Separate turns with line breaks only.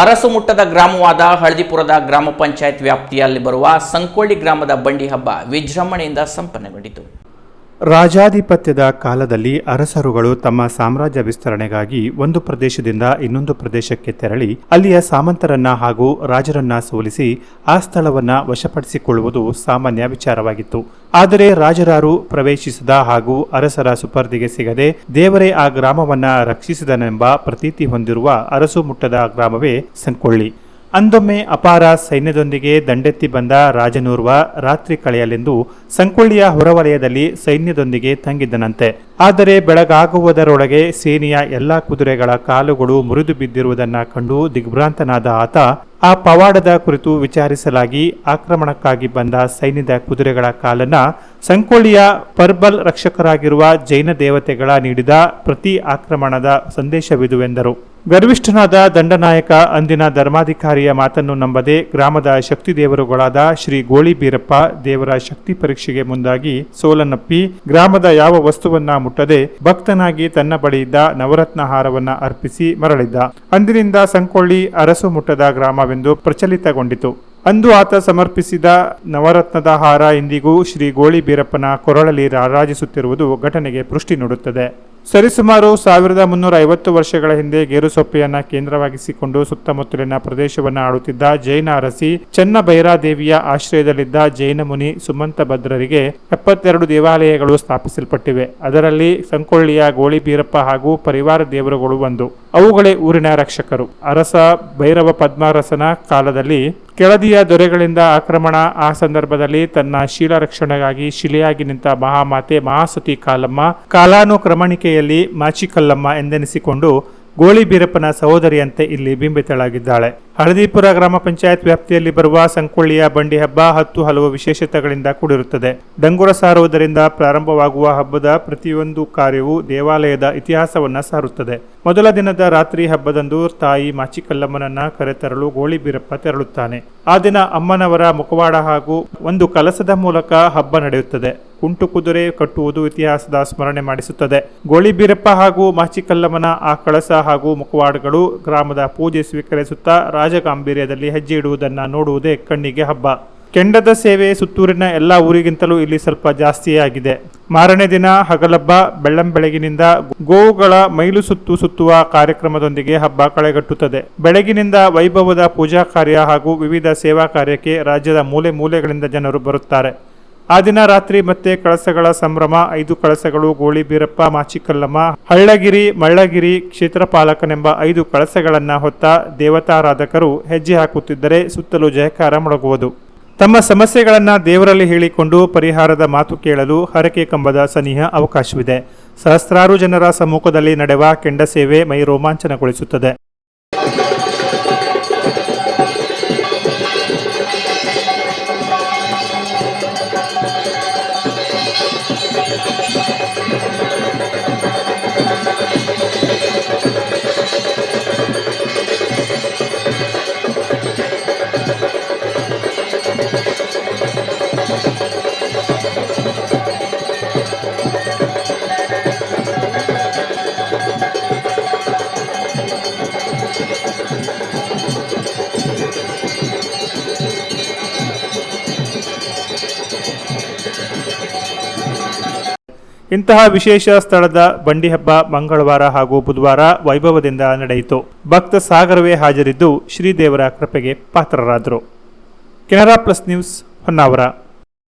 ಅರಸು ಮುಟ್ಟದ ಗ್ರಾಮವಾದ ಹಳದಿಪುರದ ಗ್ರಾಮ ಪಂಚಾಯತ್ ವ್ಯಾಪ್ತಿಯಲ್ಲಿ ಬರುವ ಸಂಕೋಳಿ ಗ್ರಾಮದ ಬಂಡಿ ಹಬ್ಬ ವಿಜೃಂಭಣೆಯಿಂದ ಸಂಪನ್ನಗೊಂಡಿತು.
ರಾಜಾಧಿಪತ್ಯದ ಕಾಲದಲ್ಲಿ ಅರಸರುಗಳು ತಮ್ಮ ಸಾಮ್ರಾಜ್ಯ ವಿಸ್ತರಣೆಗಾಗಿ ಒಂದು ಪ್ರದೇಶದಿಂದ ಇನ್ನೊಂದು ಪ್ರದೇಶಕ್ಕೆ ತೆರಳಿ ಅಲ್ಲಿಯ ಸಾಮಂತರನ್ನ ಹಾಗೂ ರಾಜರನ್ನ ಸೋಲಿಸಿ ಆ ಸ್ಥಳವನ್ನ ವಶಪಡಿಸಿಕೊಳ್ಳುವುದು ಸಾಮಾನ್ಯ ವಿಚಾರವಾಗಿತ್ತು. ಆದರೆ ರಾಜರಾರು ಪ್ರವೇಶಿಸದ ಹಾಗೂ ಅರಸರ ಸುಪರ್ದಿಗೆ ಸಿಗದೆ ದೇವರೇ ಆ ಗ್ರಾಮವನ್ನ ರಕ್ಷಿಸಿದನೆಂಬ ಪ್ರತೀತಿ ಹೊಂದಿರುವ ಅರಸು ಮುಟ್ಟದ ಗ್ರಾಮವೇ ಸಂಕೊಳ್ಳಿ. ಅಂದೊಮ್ಮೆ ಅಪಾರ ಸೈನ್ಯದೊಂದಿಗೆ ದಂಡೆತ್ತಿ ಬಂದ ರಾಜನೂರ್ವ ರಾತ್ರಿ ಕಳೆಯಲೆಂದು ಸಂಕೊಳ್ಳಿಯ ಹೊರವಲಯದಲ್ಲಿ ಸೈನ್ಯದೊಂದಿಗೆ ತಂಗಿದ್ದನಂತೆ. ಆದರೆ ಬೆಳಗಾಗುವುದರೊಳಗೆ ಸೇನೆಯ ಎಲ್ಲಾ ಕುದುರೆಗಳ ಕಾಲುಗಳು ಮುರಿದು ಬಿದ್ದಿರುವುದನ್ನು ಕಂಡು ದಿಗ್ಭ್ರಾಂತನಾದ ಆತ ಆ ಪವಾಡದ ಕುರಿತು ವಿಚಾರಿಸಲಾಗಿ ಆಕ್ರಮಣಕ್ಕಾಗಿ ಬಂದ ಸೈನ್ಯದ ಕುದುರೆಗಳ ಕಾಲನ್ನ ಸಂಕೋಳಿಯ ಪರ್ಬಲ್ ರಕ್ಷಕರಾಗಿರುವ ಜೈನ ದೇವತೆಗಳ ನೀಡಿದ ಪ್ರತಿ ಆಕ್ರಮಣದ ಸಂದೇಶವಿದುವೆಂದರು ಗರ್ವಿಷ್ಠನಾದ ದಂಡನಾಯಕ ಅಂದಿನ ಧರ್ಮಾಧಿಕಾರಿಯ ಮಾತನ್ನು ನಂಬದೆ ಗ್ರಾಮದ ಶಕ್ತಿ ದೇವರುಗಳಾದ ಶ್ರೀ ಗೋಳಿಬೀರಪ್ಪ ದೇವರ ಶಕ್ತಿ ಪರೀಕ್ಷೆಗೆ ಮುಂದಾಗಿ ಸೋಲನ್ನಪ್ಪಿ ಗ್ರಾಮದ ಯಾವ ವಸ್ತುವನ್ನ ಮುಟ್ಟದೆ ಭಕ್ತನಾಗಿ ತನ್ನ ಬಳಿಯಿದ್ದ ನವರತ್ನ ಹಾರವನ್ನ ಅರ್ಪಿಸಿ ಮರಳಿದ್ದ. ಅಂದಿನಿಂದ ಸಂಕೊಳ್ಳಿ ಅರಸು ಮುಟ್ಟದ ಗ್ರಾಮವೆಂದು ಪ್ರಚಲಿತಗೊಂಡಿತು. ಅಂದು ಆತ ಸಮರ್ಪಿಸಿದ ನವರತ್ನದ ಹಾರ ಇಂದಿಗೂ ಶ್ರೀ ಗೋಳಿಬೀರಪ್ಪನ ಕೊರಳಲ್ಲಿ ರಾರಾಜಿಸುತ್ತಿರುವುದು ಘಟನೆಗೆ ಪುಷ್ಟಿ ನೀಡುತ್ತದೆ. ಸರಿಸುಮಾರು ಸಾವಿರದ ಮುನ್ನೂರ ಐವತ್ತು ವರ್ಷಗಳ ಹಿಂದೆ ಗೇರುಸೊಪ್ಪೆಯನ್ನು ಕೇಂದ್ರವಾಗಿಸಿಕೊಂಡು ಸುತ್ತಮುತ್ತಲಿನ ಪ್ರದೇಶವನ್ನು ಆಡುತ್ತಿದ್ದ ಜೈನ ಅರಸಿ ಚೆನ್ನಬೈರಾದೇವಿಯ ಆಶ್ರಯದಲ್ಲಿದ್ದ ಜೈನ ಮುನಿ ಸುಮಂತ ಭದ್ರರಿಗೆ ಎಪ್ಪತ್ತೆರಡು ದೇವಾಲಯಗಳು ಸ್ಥಾಪಿಸಲ್ಪಟ್ಟಿವೆ. ಅದರಲ್ಲಿ ಸಂಕೊಳ್ಳಿಯ ಗೋಳಿಬೀರಪ್ಪ ಹಾಗೂ ಪರಿವಾರ ದೇವರುಗಳು ಒಂದು. ಅವುಗಳೇ ಊರಿನ ರಕ್ಷಕರು. ಅರಸ, ಭೈರವ ಪದ್ಮರಸನ ಕಾಲದಲ್ಲಿ ಕೆಳದಿಯ ದೊರೆಗಳಿಂದ ಆಕ್ರಮಣ. ಆ ಸಂದರ್ಭದಲ್ಲಿ ತನ್ನ ಶೀಲ ರಕ್ಷಣೆಗಾಗಿ ಶಿಲೆಯಾಗಿ ನಿಂತ ಮಹಾಮಾತೆ ಮಹಾಸತಿ ಕಾಲಮ್ಮ. ಕಾಲಾನುಕ್ರಮಣಿಕೆಯಲ್ಲಿ ಮಾಚಿಕಲ್ಲಮ್ಮ ಎಂದೆನಿಸಿಕೊಂಡು ಗೋಳಿ ಬೀರಪ್ಪನ ಸಹೋದರಿಯಂತೆ ಇಲ್ಲಿ ಬಿಂಬಿತಳಾಗಿದ್ದಾಳೆ. ಹಳದಿಪುರ ಗ್ರಾಮ ಪಂಚಾಯತ್ ವ್ಯಾಪ್ತಿಯಲ್ಲಿ ಬರುವ ಸಂಕೊಳ್ಳಿಯ ಬಂಡಿ ಹಬ್ಬ ಹತ್ತು ಹಲವು ವಿಶೇಷತೆಗಳಿಂದ ಕೂಡಿರುತ್ತದೆ. ಡಂಗುರ ಸಾರುವುದರಿಂದ ಪ್ರಾರಂಭವಾಗುವ ಹಬ್ಬದ ಪ್ರತಿಯೊಂದು ಕಾರ್ಯವು ದೇವಾಲಯದ ಇತಿಹಾಸವನ್ನ ಸಾರುತ್ತದೆ. ಮೊದಲ ದಿನದ ರಾತ್ರಿ ಹಬ್ಬದಂದು ತಾಯಿ ಮಾಚಿಕಲ್ಲಮ್ಮನನ್ನ ಕರೆತರಲು ಗೋಳಿ ಬೀರಪ್ಪ ತೆರಳುತ್ತಾನೆ. ಆ ದಿನ ಅಮ್ಮನವರ ಮುಖವಾಡ ಹಾಗೂ ಒಂದು ಕಲಸದ ಮೂಲಕ ಹಬ್ಬ ನಡೆಯುತ್ತದೆ. ಕುಂಟು ಕುದುರೆ ಕಟ್ಟುವುದು ಇತಿಹಾಸದ ಸ್ಮರಣೆ ಮಾಡಿಸುತ್ತದೆ. ಗೋಳಿಬೀರಪ್ಪ ಹಾಗೂ ಮಾಚಿಕಲ್ಲಮ್ಮನ ಆ ಕಳಸ ಹಾಗೂ ಮುಖವಾಡಗಳು ಗ್ರಾಮದ ಪೂಜೆ ಸ್ವೀಕರಿಸುತ್ತಾ ರಾಜಗಾಂಭೀರ್ಯದಲ್ಲಿ ಹೆಜ್ಜೆ ಇಡುವುದನ್ನ ನೋಡುವುದೇ ಕಣ್ಣಿಗೆ ಹಬ್ಬ. ಕೆಂಡದ ಸೇವೆ ಸುತ್ತೂರಿನ ಎಲ್ಲ ಊರಿಗಿಂತಲೂ ಇಲ್ಲಿ ಸ್ವಲ್ಪ ಜಾಸ್ತಿಯೇ ಆಗಿದೆ ಮಾರನೇ ದಿನ ಹಗಲಬ್ಬ ಬೆಳ್ಳಂಬೆಳಗಿನಿಂದ ಗೋವುಗಳ ಮೈಲು ಸುತ್ತು ಸುತ್ತುವ ಕಾರ್ಯಕ್ರಮದೊಂದಿಗೆ ಹಬ್ಬ ಕಳೆಗಟ್ಟುತ್ತದೆ. ಬೆಳಗಿನಿಂದ ವೈಭವದ ಪೂಜಾ ಕಾರ್ಯ ಹಾಗೂ ವಿವಿಧ ಸೇವಾ ಕಾರ್ಯಕ್ಕೆ ರಾಜ್ಯದ ಮೂಲೆ ಮೂಲೆಗಳಿಂದ ಜನರು ಬರುತ್ತಾರೆ. ಆ ದಿನ ರಾತ್ರಿ ಮತ್ತೆ ಕಳಸಗಳ ಸಂಭ್ರಮ, ಐದು ಕಳಸಗಳು, ಗೋಳಿ ಬೀರಪ್ಪ, ಮಾಚಿಕಲ್ಲಮ್ಮ, ಹಳ್ಳಗಿರಿ, ಮಳ್ಳಗಿರಿ ಕ್ಷೇತ್ರಪಾಲಕನೆಂಬ ಐದು ಕಳಸಗಳನ್ನ ಹೊತ್ತ ದೇವತಾರಾಧಕರು ಹೆಜ್ಜೆ ಹಾಕುತ್ತಿದ್ದರೆ ಸುತ್ತಲೂ ಜಯಕಾರ ಮೊಳಗುವುದು. ತಮ್ಮ ಸಮಸ್ಯೆಗಳನ್ನು ದೇವರಲ್ಲಿ ಹೇಳಿಕೊಂಡು ಪರಿಹಾರದ ಮಾತು ಕೇಳಲು ಹರಕೆ ಕಂಬದ ಸನಿಹ ಅವಕಾಶವಿದೆ. ಸಹಸ್ರಾರು ಜನರ ಸಮ್ಮುಖದಲ್ಲಿ ನಡೆವ ಕೆಂಡ ಸೇವೆ ಮೈ ರೋಮಾಂಚನಗೊಳಿಸುತ್ತದೆ ಇಂತಹ ವಿಶೇಷ ಸ್ಥಳದ ಬಂಡಿ ಹಬ್ಬ ಮಂಗಳವಾರ ಹಾಗೂ ಬುಧವಾರ ವೈಭವದಿಂದ ನಡೆಯಿತು. ಭಕ್ತ ಸಾಗರವೇ ಹಾಜರಿದ್ದು ಶ್ರೀದೇವರ ಕೃಪೆಗೆ ಪಾತ್ರರಾದರು. Canara plus news Honnavar.